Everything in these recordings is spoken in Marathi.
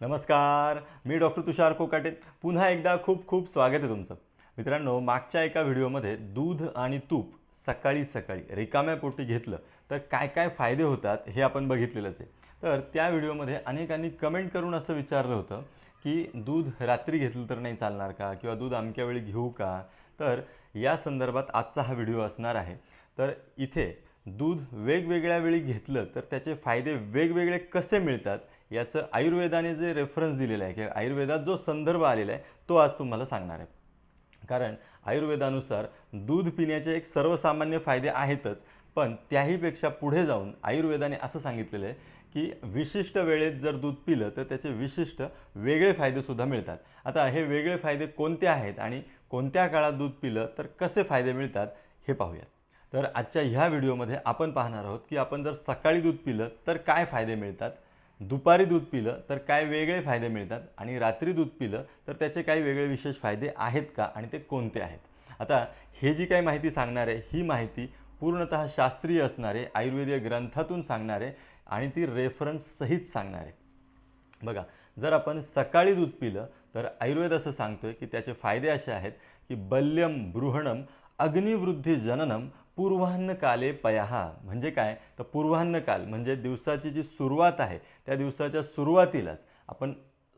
नमस्कार मी डॉक्टर तुषार कोकाटे. पुन्हा एकदा खूप खूप स्वागत आहे तुमचं. मित्रांनो मागच्या एका व्हिडिओमध्ये दूध आणि तूप सकाळी सकाळी रिकाम्या पोटी घेतलं तर काय काय फायदे होतात हे आपण बघितलेलंच आहे. तर त्या व्हिडिओमध्ये अनेकांनी कमेंट करून असं विचारलं होतं की दूध रात्री घेतलं तर नाही चालणार का किंवा दूध अमक्या वेळी घेऊ का? तर या संदर्भात आजचा हा व्हिडिओ असणार आहे. तर इथे दूध वेगवेगळ्या वेळी घेतलं तर त्याचे फायदे वेगवेगळे कसे मिळतात याचं आयुर्वेदाने जे रेफरन्स दिलेलं आहे किंवा आयुर्वेदात जो संदर्भ आलेला आहे तो आज तुम्हाला सांगणार आहे. कारण आयुर्वेदानुसार दूध पिण्याचे एक सर्वसामान्य फायदे आहेतच पण त्याहीपेक्षा पुढे जाऊन आयुर्वेदाने असं सांगितलेलं आहे की विशिष्ट वेळेत जर दूध पिलं तर त्याचे विशिष्ट वेगळे फायदेसुद्धा मिळतात. आता हे वेगळे फायदे कोणते आहेत आणि कोणत्या काळात दूध पिलं तर कसे फायदे मिळतात हे पाहूयात. तर आजच्या ह्या व्हिडिओमध्ये आपण पाहणार आहोत की आपण जर सकाळी दूध पिलं तर काय फायदे मिळतात? दुपारी दूध पिलं तर काय वेगळे फायदे मिळतात आणि रात्री दूध पिलं तर त्याचे काही वेगळे विशेष फायदे आहेत का आणि ते कोणते आहेत? आता हे जी काही माहिती सांगणार आहे ही माहिती पूर्णतः शास्त्रीय असणारे आयुर्वेदीय ग्रंथातून सांगणारे आणि ती रेफरन्स सहित सांगणार. आहे बघा जर आपण सकाळी दूध पिलं तर आयुर्वेद असं सांगतोय की त्याचे फायदे असे आहेत की बल्यम बृहणम अग्निवृद्धी जननम पूर्वान्नकाले पयाहा म्हणजे काय? तर पूर्वाह्न काल म्हणजे दिवसाची जी सुरुवात आहे त्या दिवसाच्या सुरुवातीलाच आपण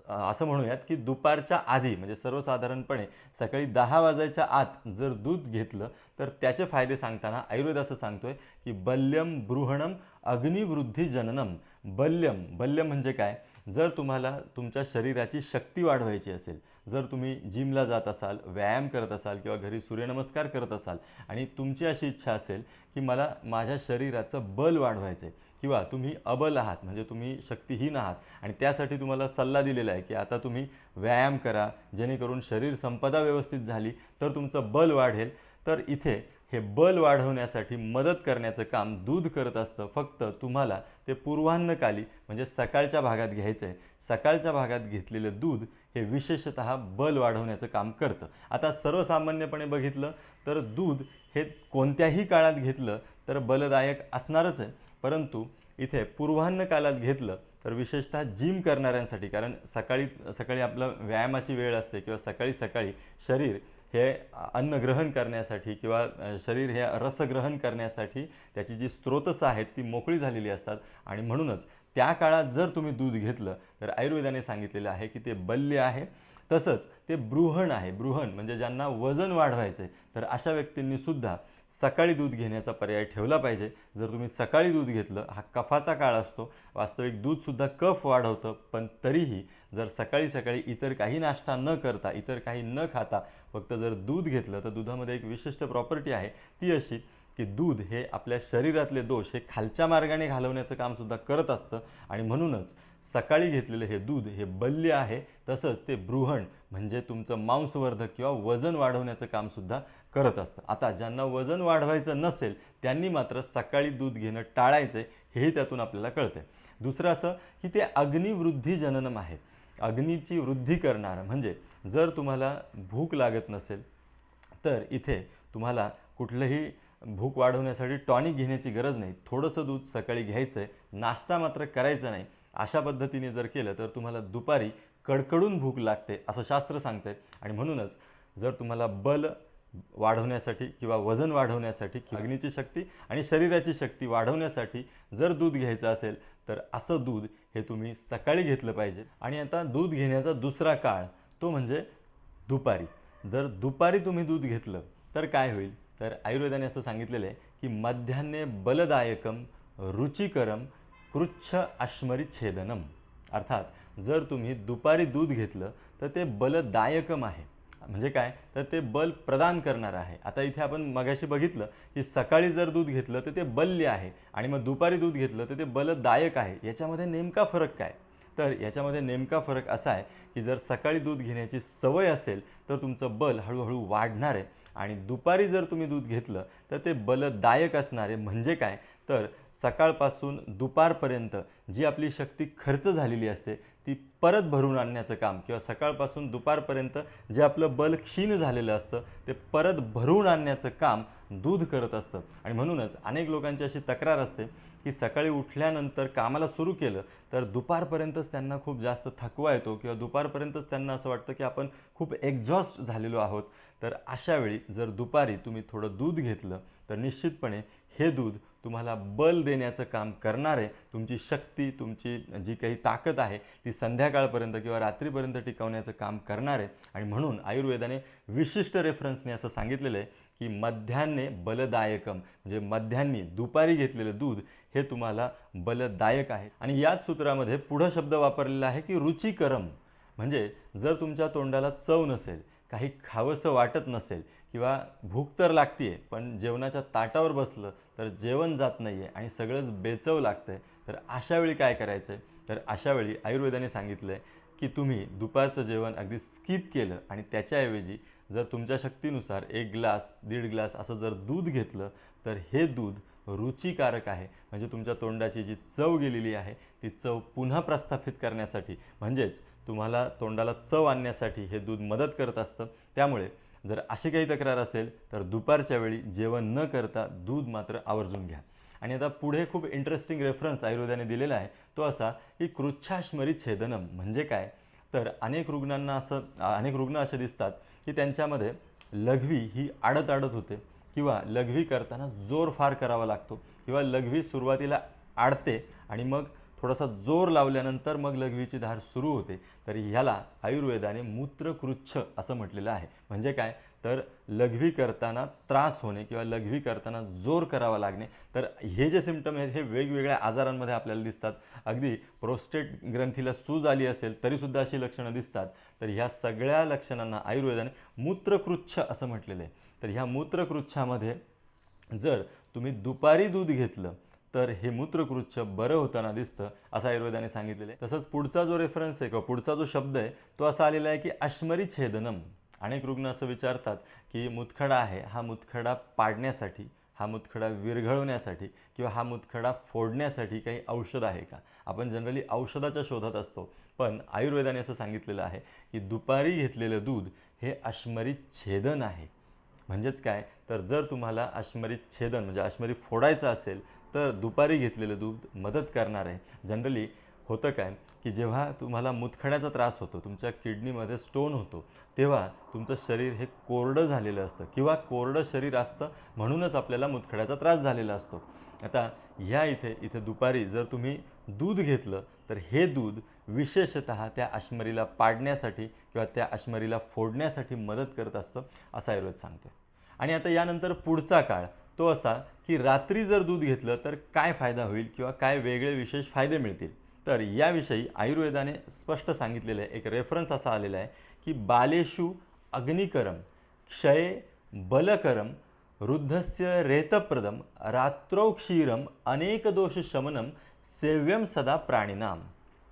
असं म्हणूयात की दुपारच्या आधी म्हणजे सर्वसाधारणपणे सकाळी दहा वाजायच्या आत जर दूध घेतलं तर त्याचे फायदे सांगताना आयुर्वेद असं सांगतोय की बल्यम बृहणम अग्निवृद्धी जननम. बल्यम बल्यम म्हणजे काय? जर तुम्हाला तुमच्या शरीराची शक्ती वाढवायची असेल जर तुम्ही जिमला जात असाल व्यायाम करत असाल किंवा घरी सूर्यनमस्कार करत असाल आणि तुमची अशी इच्छा असेल की मला माझ्या शरीराचं बल वाढवायचं आहे किंवा तुम्ही अबल आहात म्हणजे तुम्ही शक्तीहीन आहात आणि त्यासाठी तुम्हाला सल्ला दिलेला आहे की आता तुम्ही व्यायाम करा जेणेकरून शरीर संपदा व्यवस्थित झाली तर तुमचं बल वाढेल. तर इथे हे बल वाढवण्यासाठी मदत करण्याचं काम दूध करत असतं. फक्त तुम्हाला ते पूर्वाह्नकाली म्हणजे सकाळच्या भागात घ्यायचं आहे. सकाळच्या भागात घेतलेलं दूध हे विशेषतः बल वाढवण्याचं काम करतं. आता सर्वसामान्यपणे बघितलं तर दूध हे कोणत्याही काळात घेतलं तर बलदायक असणारच आहे. परंतु इथे पूर्वाह्न कालात घेतलं तर विशेषतः जिम करणाऱ्यांसाठी कारण सकाळी सकाळी आपलं व्यायामाची वेळ असते किंवा सकाळी सकाळी शरीर हे अन्न ग्रहण करण्यासाठी किंवा शरीर हे रसग्रहण करण्यासाठी त्याची जी स्रोतसं आहेत ती मोकळी झालेली असतात. आणि म्हणूनच त्या काळात जर तुम्ही दूध घेतलं तर आयुर्वेदाने सांगितलेलं आहे की ते बल्य आहे. तसंच ते बृहण आहे. बृहण म्हणजे ज्यांना वजन वाढवायचं आहे तर अशा व्यक्तींनी सुद्धा सकाळी दूध घेण्याचा पर्याय ठेवला पाहिजे. जर तुम्ही सकाळी दूध घेतलं हा कफाचा काळ असतो. वास्तविक दूधसुद्धा कफ वाढवतं पण तरीही जर सकाळी सकाळी इतर काही नाश्ता न करता इतर काही न खाता फक्त जर दूध घेतलं तर दुधामध्ये एक विशिष्ट प्रॉपर्टी आहे. ती अशी की दूध हे आपल्या शरीरातले दोष हे खालच्या मार्गाने घालवण्याचं कामसुद्धा करत असतं. आणि म्हणूनच सकाळी घेतलेलं हे दूध हे बल्य आहे. तसंच ते बृहण म्हणजे तुमचं मांसवर्धक किंवा वजन वाढवण्याचं कामसुद्धा करत असतं आता ज्यांना वजन वाढवायचं नसेल त्यांनी मात्र सकाळी दूध घेणं टाळायचं आहे हेही त्यातून आपल्याला कळतं दुसरं असं की ते अग्निवृद्धी जननम आहे. अग्नीची वृद्धी करणारं म्हणजे जर तुम्हाला भूक लागत नसेल तर इथे तुम्हाला कुठलंही भूक वाढवण्यासाठी टॉनिक घेण्याची गरज नाही. थोडंसं दूध सकाळी घ्यायचं आहे नाश्ता मात्र करायचा नाही. अशा पद्धतीने जर केलं तर तुम्हाला दुपारी कडकडून भूक लागते असं शास्त्र सांगते आणि म्हणूनच जर तुम्हाला बल वाढवण्यासाठी किंवा वजन वाढवण्यासाठी अग्नीची शक्ती आणि शरीराची शक्ती वाढवण्यासाठी जर दूध घ्यायचं असेल तर असं दूध हे तुम्ही सकाळी घेतलं पाहिजे. आणि आता दूध घेण्याचा दुसरा काळ तो म्हणजे दुपारी. जर दुपारी तुम्ही दूध घेतलं तर काय होईल? तर आयुर्वेदाने असं सांगितलेलं आहे की मध्यान्हे बलदायकम रुचिकरम कृच्छ अश्मरी छेदनम अर्थात जर तुम्ही दुपारी दूध घेतलं तर ते बलदायकम आहे. म्हणजे काय? तर ते बल प्रदान करणार आहे. आता इथे आपण मगाशी बघितलं की सकाळी जर दूध घेतलं तर ते बल्य आहे आणि मग दुपारी दूध घेतलं तर ते बलदायक आहे. याच्यामध्ये नेमका फरक काय? तर याच्यामध्ये नेमका फरक असा आहे की जर सकाळी दूध घेण्याची सवय असेल तर तुमचं बल हळूहळू वाढणार आहे आणि दुपारी जर तुम्ही दूध घेतलं तर ते बलदायक असणार आहे. म्हणजे काय? तर सकाळपासून दुपारपर्यंत जी आपली शक्ती खर्च झालेली असते ती परत भरून आणण्याचं काम किंवा सकाळपासून दुपारपर्यंत जे आपलं बल क्षीण झालेलं असतं ते परत भरून आणण्याचं काम दूध करत असतं. आणि म्हणूनच अनेक लोकांची अशी तक्रार असते की सकाळी उठल्यानंतर कामाला सुरू केलं तर दुपारपर्यंतच त्यांना खूप जास्त थकवा येतो किंवा दुपारपर्यंतच त्यांना असं वाटतं की आपण खूप एक्झॉस्ट झालेलो आहोत. तर अशावेळी जर दुपारी तुम्ही थोडं दूध घेतलं तर निश्चितपणे हे दूध तुम्हाला बल देण्याचं काम करणारे तुमची शक्ती तुमची जी काही ताकद आहे ती संध्याकाळपर्यंत किंवा रात्रीपर्यंत टिकवण्याचं काम करणारे. आणि म्हणून आयुर्वेदाने विशिष्ट रेफरन्सने असं सांगितलेलं आहे की मध्यान्हे बलदायकम म्हणजे मध्यान्नी दुपारी घेतलेलं दूध हे तुम्हाला बलदायक आहे. आणि याच सूत्रामध्ये पुढं शब्द वापरलेला आहे की रुचिकरम म्हणजे जर तुमच्या तोंडाला चव नसेल काही खावंसं वाटत नसेल किंवा भूक तर लागते आहे पण जेवणाच्या ताटावर बसलं तर जेवण जात नाही आहे आणि सगळंच बेचव लागतं आहे तर अशावेळी काय करायचं आहे तर अशावेळी आयुर्वेदाने सांगितलं आहे की तुम्ही दुपारचं जेवण अगदी स्किप केलं आणि त्याच्याऐवजी जर तुमच्या शक्तीनुसार एक ग्लास दीड ग्लास असं जर दूध घेतलं तर हे दूध रुचिकारक आहे. म्हणजे तुमच्या तोंडाची जी चव गेलेली आहे ती चव पुन्हा प्रस्थापित करण्यासाठी म्हणजेच तुम्हाला तोंडाला चव आणण्यासाठी हे दूध मदत करत असतं. त्यामुळे जर अशी काही तक्रार असेल तर दुपारच्या वेळी जेवण न करता दूध मात्र आवर्जून घ्या. आणि आता पुढे खूप इंटरेस्टिंग रेफरन्स आयुर्वेदाने दिलेला आहे. तो असा की कृच्छाश्मरी छेदनम म्हणजे काय? तर अनेक रुग्णांना असं अनेक रुग्ण असे दिसतात की त्यांच्यामध्ये लघवी ही आडत आडत होते किंवा लघवी करताना जोर फार करावा लागतो किंवा लघवी सुरुवातीला आडते आणि मग थोडासा जोर लावल्यानंतर मग लघवीची धार सुरू होते. तर ह्याला आयुर्वेदाने मूत्रकृच्छ असं म्हटलेलं आहे. म्हणजे काय? तर लघवी करताना त्रास होणे किंवा लघवी करताना जोर करावा लागणे. तर हे जे सिमटम आहेत हे वेगवेगळ्या आजारांमध्ये आपल्याला दिसतात. अगदी प्रोस्टेट ग्रंथीला सूज आली असेल तरीसुद्धा अशी लक्षणं दिसतात. तर ह्या सगळ्या लक्षणांना आयुर्वेदाने मूत्रकृच्छ असं म्हटलेलं आहे. तर ह्या मूत्रकृच्छामध्ये जर तुम्ही दुपारी दूध घेतलं तर हे मूत्रकृच्छ बरं होताना दिसतं असं आयुर्वेदाने सांगितलेलं आहे. तसंच पुढचा जो रेफरन्स आहे किंवा पुढचा जो शब्द आहे तो असा आलेला आहे की अश्मरी छेदनम अनेक रुग्ण असं विचारतात की मुतखडा आहे हा मुतखडा पाडण्यासाठी हा मुतखडा विरघळवण्यासाठी किंवा हा मुतखडा फोडण्यासाठी काही औषध आहे का? आपण जनरली औषधाच्या शोधात असतो पण आयुर्वेदाने असं सांगितलेलं आहे की दुपारी घेतलेलं दूध हे अश्मरी छेदन आहे. म्हणजेच काय? तर जर तुम्हाला अश्मरी छेदन म्हणजे अश्मरी फोडायचं असेल तर दुपारी घेतलेलं दूध मदत करणार आहे. जनरली होतं काय की जेव्हा तुम्हाला मुतखड्याचा त्रास होतो तुमच्या किडनीमध्ये स्टोन होतो तेव्हा तुमचं शरीर हे कोरडं झालेलं असतं किंवा कोरडं शरीर असतं म्हणूनच आपल्याला मुतखड्याचा त्रास झालेला असतो. आता ह्या इथे इथे दुपारी जर तुम्ही दूध घेतलं तर हे दूध विशेषतः त्या अश्मरीला पाडण्यासाठी किंवा त्या अश्मरीला फोडण्यासाठी मदत करत असतं असं आयुर्वेद सांगतो आणि आता यानंतर पुढचा काळ तो असा की रात्री जर दूध घेतलं तर काय फायदा होईल किंवा काय वेगळे विशेष फायदे मिळतील? तर याविषयी आयुर्वेदाने स्पष्ट सांगितलेलं आहे. एक रेफरन्स असा आलेला आहे की बालेषु अग्निकरम क्षय बलकरम वृद्धस्य रेतप्रदम रात्रौ क्षीरम अनेक दोष शमनम सेव्यम सदा प्राणिनाम.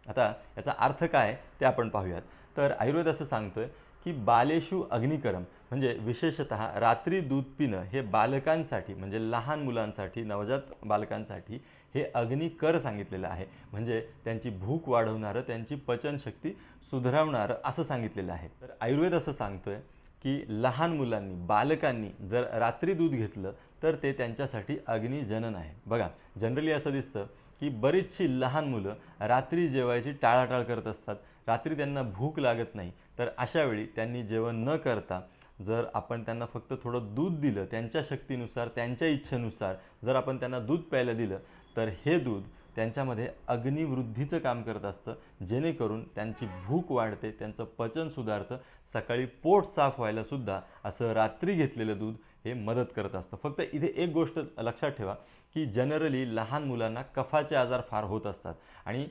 आता याचा अर्थ काय ते आपण पाहूयात. तर आयुर्वेद असं सांगतोय की बालेशु अग्निकरम म्हणजे विशेषत रात्री दूध पिणं हे बालकांसाठी म्हणजे लहान मुलांसाठी नवजात बालकांसाठी हे अग्निकर सांगितलेलं आहे. म्हणजे त्यांची भूक वाढवणारं त्यांची पचनशक्ती सुधारवणारं असं सांगितलेलं आहे. तर आयुर्वेद असं सांगतोय की लहान मुलांनी बालकांनी जर रात्री दूध घेतलं तर ते त्यांच्यासाठी अग्निजनन आहे. बघा जनरली असं दिसतं की बरीचशी लहान मुलं रात्री जेवायची टाळाटाळ करत असतात. रात्री त्यांना भूक लागत नाही. तर अशावेळी त्यांनी जेवण न करता जर आपण त्यांना फक्त थोडं दूध दिलं त्यांच्या शक्तीनुसार त्यांच्या इच्छेनुसार जर आपण त्यांना दूध प्यायला दिलं तर हे दूध त्यांच्यामध्ये अग्निवृद्धीचं काम करत असतं. जेणेकरून त्यांची भूक वाढते त्यांचं पचन सुधारतं. सकाळी पोट साफ व्हायलासुद्धा असं रात्री घेतलेलं दूध हे मदत करत असतं. फक्त इथे एक गोष्ट लक्षात ठेवा की जनरली लहान मुलांना कफाचे आजार फार होत असतात. आणि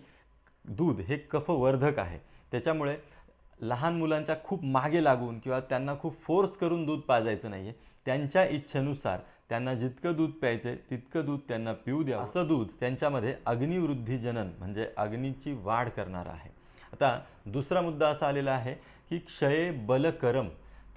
दूध हे कफवर्धक आहे. त्याच्यामुळे लहान मुलांच्या खूप मागे लागून किंवा त्यांना खूप फोर्स करून दूध पाजायचं नाही आहे त्यांच्या इच्छेनुसार त्यांना जितकं दूध प्यायचं आहे तितकं दूध त्यांना पिऊ द्या असं दूध त्यांच्यामध्ये अग्निवृद्धी जनन म्हणजे अग्नीची वाढ करणारं आहे. आता दुसरा मुद्दा असा आलेला आहे की क्षय बलकरम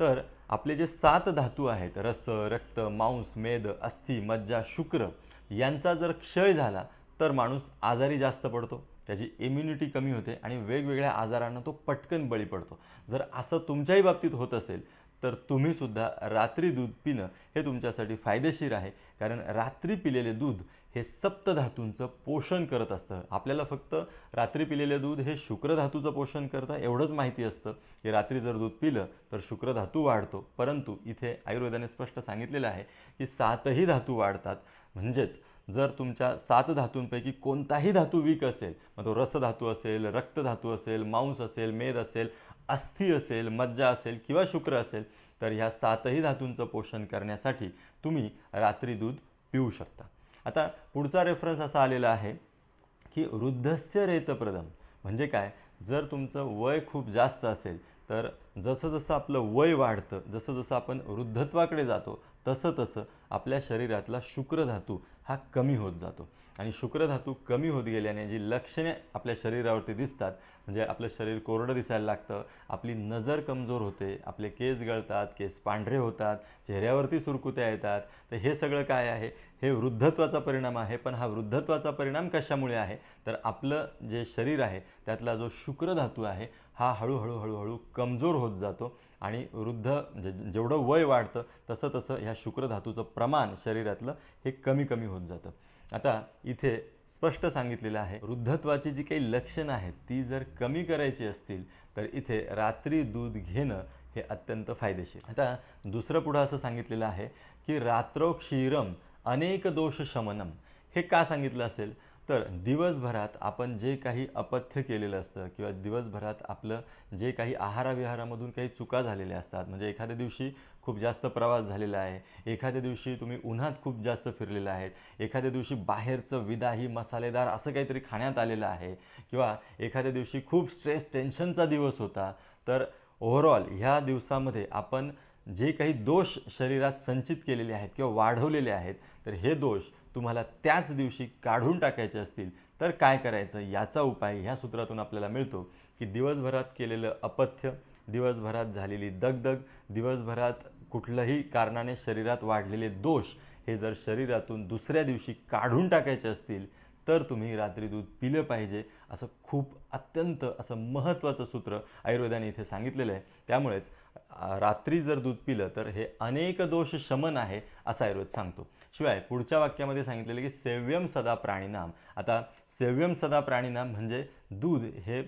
तर आपले जे सात धातू आहेत रस रक्त मांस मेद अस्थि मज्जा शुक्र यांचा जर क्षय झाला तर माणूस आजारी जास्त पडतो. त्याची इम्युनिटी कमी होते आणि वेगवेगळ्या आजारांना तो पटकन बळी पडतो. जर असं तुमच्याही बाबतीत होत असेल तर तुम्हीसुद्धा रात्री दूध पिणं हे तुमच्यासाठी फायदेशीर आहे. कारण रात्री पिलेले दूध हे सप्तधातूंचं पोषण करत असतं. आपल्याला फक्त रात्री पिलेले दूध हे शुक्रधातूचं पोषण करतं एवढंच माहिती असतं. की रात्री जर दूध पिलं तर शुक्रधातू वाढतो. परंतु इथे आयुर्वेदाने स्पष्ट सांगितलेलं आहे की सातही धातू वाढतात. म्हणजेच जर तुमच्या सात धातूंपैकी कोणताही धातू वीक असेल मग तो रसधातू असेल रक्तधातू असेल मांस असेल मेद असेल अस्थि असेल मज्जा असेल किंवा शुक्र असेल तर ह्या सातही धातूंचं पोषण करण्यासाठी तुम्ही रात्री दूध पिऊ शकता. आता पुढचा रेफरन्स असा आलेला आहे की वृद्धस्य रेतप्रदम. म्हणजे काय? जर तुमचं वय खूप जास्त असेल तर जसं जसं आपलं वय वाढतं जसं जसं आपण वृद्धत्वाकडे जातो तसं तसं आपल्या शरीरातला शुक्रधातू हा कमी होत जातो. आणि शुक्रधातू कमी होत गेल्याने जी लक्षणे आपल्या शरीरावरती दिसतात म्हणजे आपलं शरीर कोरडं दिसायला लागतं आपली नजर कमजोर होते आपले केस गळतात केस पांढरे होतात चेहऱ्यावरती सुरकुत्या येतात तर हे सगळं काय आहे? हे वृद्धत्वाचा परिणाम आहे पण हा वृद्धत्वाचा परिणाम कशामुळे आहे? तर आपलं जे शरीर आहे त्यातला जो शुक्रधातू आहे हा हळूहळू हळूहळू कमजोर होत जातो. आणि वृद्ध म्हणजे जेवढं वय वाढतं तसं तसं ह्या शुक्रधातूचं प्रमाण शरीरातलं हे कमी कमी होत जातं. आता इथे स्पष्ट सांगितलेलं आहे वृद्धत्वाची जी काही लक्षणं आहेत ती जर कमी करायची असतील तर इथे रात्री दूध घेणं हे अत्यंत फायदेशीर. आता दुसरं पुढं असं सांगितलेलं आहे की रात्रो क्षीरम अनेक दोष शमनम. हे का सांगितलं असेल? तर दिवसभरात आपण जे काही अपथ्य केलेलं असतं किंवा दिवसभरात आपलं जे काही आहाराविहारामधून काही चुका झालेल्या असतात म्हणजे एखाद्या दिवशी खूप जास्त प्रवास झालेला आहे एखाद्या दिवशी तुम्ही उन्हात खूप जास्त फिरलेला आहेत एखाद्या दिवशी बाहेरचं विदाही मसालेदार असं काहीतरी खाण्यात आलेलं आहे किंवा एखाद्या दिवशी खूप स्ट्रेस टेन्शनचा दिवस होता तर ओव्हरऑल ह्या दिवसामध्ये आपण जे काही दोष शरीरात संचित केलेले आहेत किंवा वाढवलेले आहेत तर हे दोष तुम्हाला त्याच दिवशी काढून टाकायचे असतील तर काय करायचं? याचा उपाय ह्या सूत्रातून आपल्याला मिळतो की दिवसभरात केलेलं अपथ्य दिवसभरात झालेली दगदग दिवसभरात कुठल्याही कारणाने शरीरात वाढलेले दोष हे जर शरीरातून दुसऱ्या दिवशी काढून टाकायचे असतील तर तुम्ही रात्री दूध पिलं पाहिजे. असं खूप अत्यंत असं महत्त्वाचं सूत्र आयुर्वेदाने इथे सांगितलेलं आहे. त्यामुळेच रात्री जर दूध पिलं तर हे अनेक दोष शमन आहे असं आयुर्वेद सांगतो. शिवाय पुढच्या वाक्यामध्ये सांगितलेलं की सेव्यम सदा प्राणीनाम. आता सेव्यम सदा प्राणीनाम म्हणजे दूध हे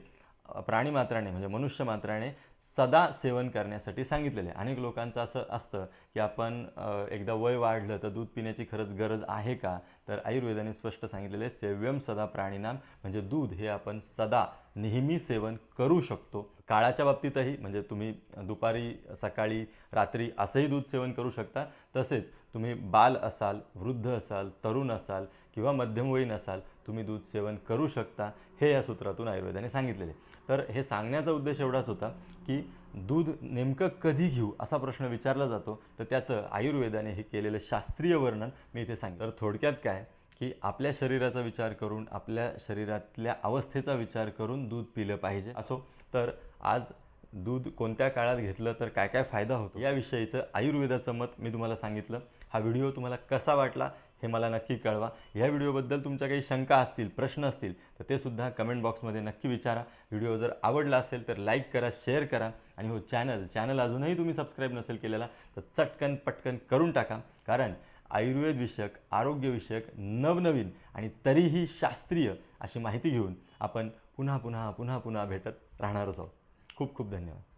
प्राणीमात्राने म्हणजे मनुष्य मात्राने सदा सेवन करण्यासाठी सांगितलेले आहे. अनेक लोकांचं असं असतं की आपण एकदा वय वाढलं तर दूध पिण्याची खरंच गरज आहे का? तर आयुर्वेदाने स्पष्ट सांगितलेलं आहे सेव्यम सदा प्राणीनाम म्हणजे दूध हे आपण सदा नेहमी सेवन करू शकतो. काळाच्या बाबतीतही म्हणजे तुम्ही दुपारी सकाळी रात्री असंही दूध सेवन करू शकता. तसेच तुम्ही बाल असाल वृद्ध असाल तरुण असाल किंवा मध्यमवयीन असाल तुम्ही दूध सेवन करू शकता हे या सूत्रातून आयुर्वेदाने सांगितलेले. तर हे सांगण्याचा उद्देश एवढाच होता की दूध नेमकं कधी घेऊ असा प्रश्न विचारला जातो. तर त्याचं आयुर्वेदाने हे केलेलं शास्त्रीय वर्णन मी इथे सांगितलं तर थोडक्यात काय? की आपल्या शरीराचा विचार करून आपल्या शरीरातल्या अवस्थेचा विचार करून दूध पिलं पाहिजे. असो तर आज दूध कोणत्या काळात घेतलं तर काय काय फायदा होतो? याविषयीचं आयुर्वेदाचं मत मी तुम्हाला सांगितलं. हा व्हिडिओ तुम्हाला कसा वाटला हे मला नक्की कळवा. ह्या व्हिडिओबद्दल तुमच्या काही शंका असतील प्रश्न असतील तर ते सुद्धा कमेंट बॉक्समध्ये नक्की विचारा. व्हिडिओ जर आवडला असेल तर लाईक करा शेअर करा आणि हो चॅनल चॅनल अजूनही तुम्ही सबस्क्राईब नसेल केलेला तर चटकन पटकन करून टाका. कारण आयुर्वेद विषयक आरोग्यविषयक नवनवीन आणि तरीही शास्त्रीय अशी माहिती घेऊन आपण पुन्हा पुन्हा पुन्हा पुन्हा भेटत राहणारच आहोत. खूप खूप धन्यवाद.